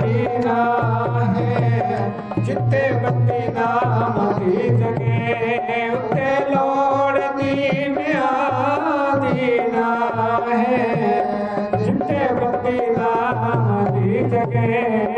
ਮਦੀਨਾ ਹੈ। ਜਿੱਤੇ ਬੱਤੀ ਨਾਮ ਦੀ ਜਗੇ ਉੱਤੇ ਲੋੜ ਦੀ ਮਿਆਂ ਦੀ ਨਾ ਹੈ। ਜਿੱਤੇ ਬੱਤੀ ਨਾਮ ਦੀ ਜਗੇ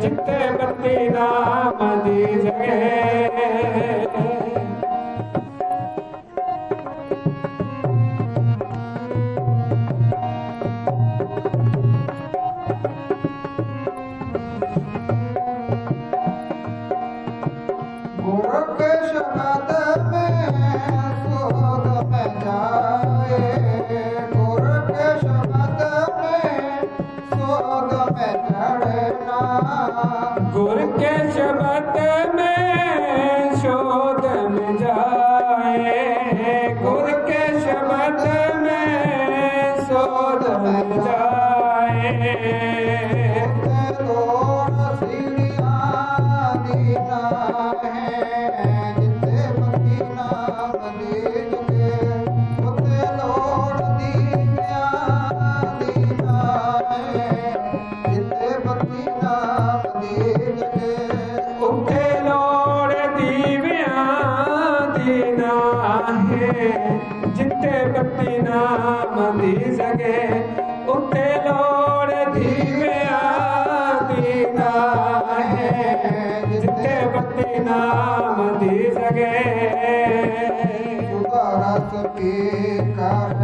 ਜਿੱਤੇ ਬੱਤੀ ਨਾਮ ਦੀ ਜਗੇ ਨਾਹੇ ਜਿੱਤੇ ਬੱਤੀ ਨਾਮ ਦੀ ਸਕੇ ਉੱਤੇ ਲੋੜ ਦੀਵਿਆਂ ਦੀ ਨਾਹੇ ਜਿੱਤੇ ਬੱਤੀ ਨਾਮ ਦੀ ਜਗੇ ਸੁਧਾ ਰਸ ਕਰ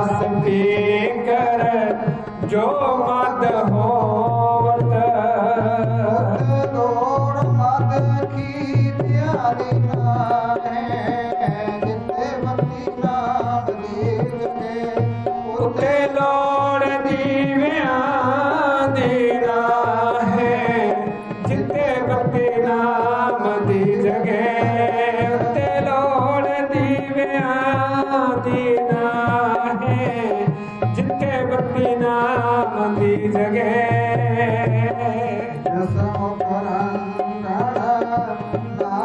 ਸੁਧਾ ਰਸ ਕਰ ਜੋ ਮਦ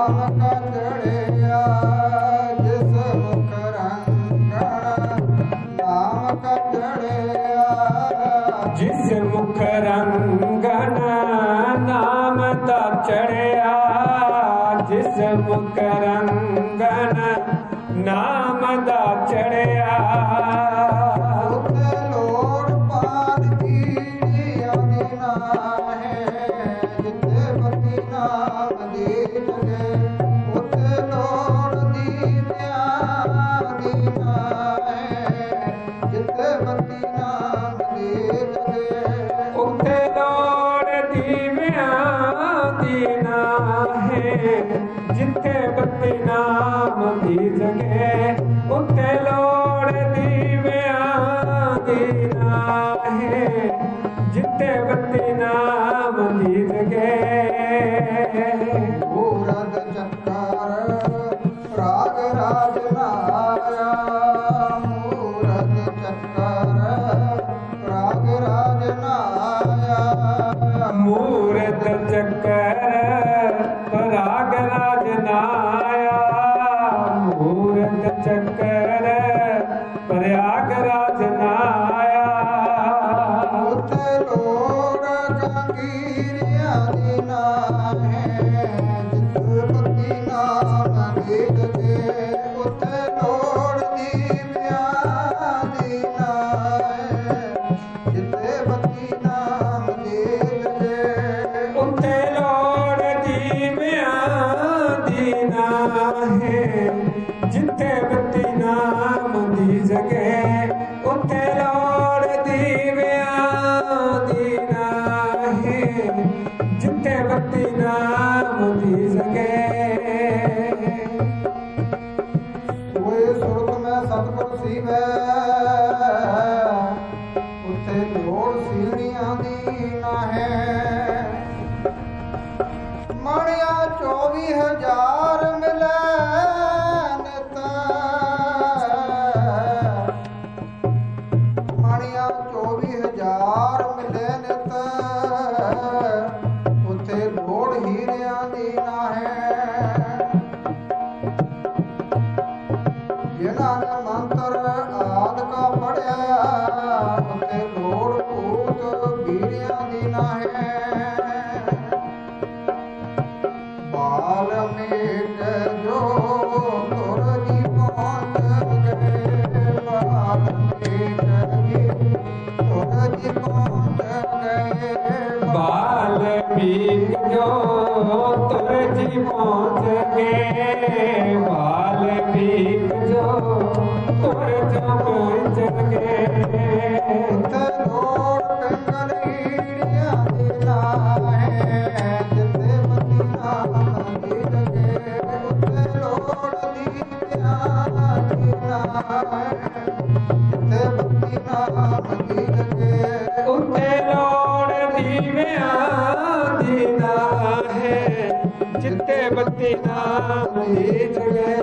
ਜਿਸ ਮੁਖਰੰਗਣ ਨਾਮ ਕਾ ਜਿਸ ਮੁਖ ਰੰਗਨ ਨਾਮ ਦਾ ਚੜਿਆ ਜਿਸ ਮੁਖ ਰੰਗਨ ਨਾਮ ਦਾ ਚੜਿਆ ਜਿੱਥੇ ਬੱਤੀ ਨਾਮ ਦੀ ਜਗੇ ਉੱਤੇ ਲੋੜ ਦੀਵਿਆਂ ਦੀ ਹੈ ਜਿੱਥੇ ਬੱਤੀ ਨਾਮ ਦੀ ਮੂਰਤ ਚੱਕਰ ਪ੍ਰਯਾਗ ਰਾਜ ਨਾਇਆ ਉੱਥੇ ਲੋੜ ਗੰਗੀਰਿਆ ਦੀ ਨਾਮ ਹੈ। ਜਿਸ ਬੱਤੀ ਨਾਮ ਦੀ ਜਗੇ ਉੱਥੇ ਲੋੜ ਦੀ ਵਿਆਹ ਦੀ ਨਾਮ ਹੈ। ਜਿੱਥੇ ਬੱਤੀ ਨਾਮ ਦੀ ਜਗੇ ਉੱਤੇ ਲੋੜ ਦੀਵਿਆਂ ਦੀ ਹੈ। ਜਿੱਥੇ ਬੱਤੀ ਨਾਮ ਦੀ ਜਗੇ ਉੱਥੇ ਲੋੜ ਦੀਵਿਆਂ ਦੀ ਹੈ। ਜਿੱਥੇ ਬੱਤੀ ਨਾਮ ਦੀ ਜਗੇ ਸੋਏ ਸੁਰਤ ਮੈਂ ਸਤਿਗੁਰ ਸੀਵੈ, ਉੱਥੇ ਲੋੜ ਸੀੜੀਆਂ ਦੀ ਨਾ ਹੈ। ਮਣਿਆ 24000 24000 ਮਿਲੇ ਜੋ ਤੁਰ ਜੀ ਪਹੁੰਚ ਗਏ ਬਾਲਮੀਕ ਜੋ ਜਿੱਤੇ ਬੱਤੀ ਨਾਮ ਦੀ ਜਗੇ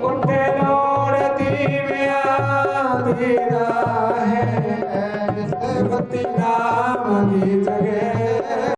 ਉੱਤੇ ਲੋੜ ਦੀਵਿਆਂ ਦੀ ਨਾ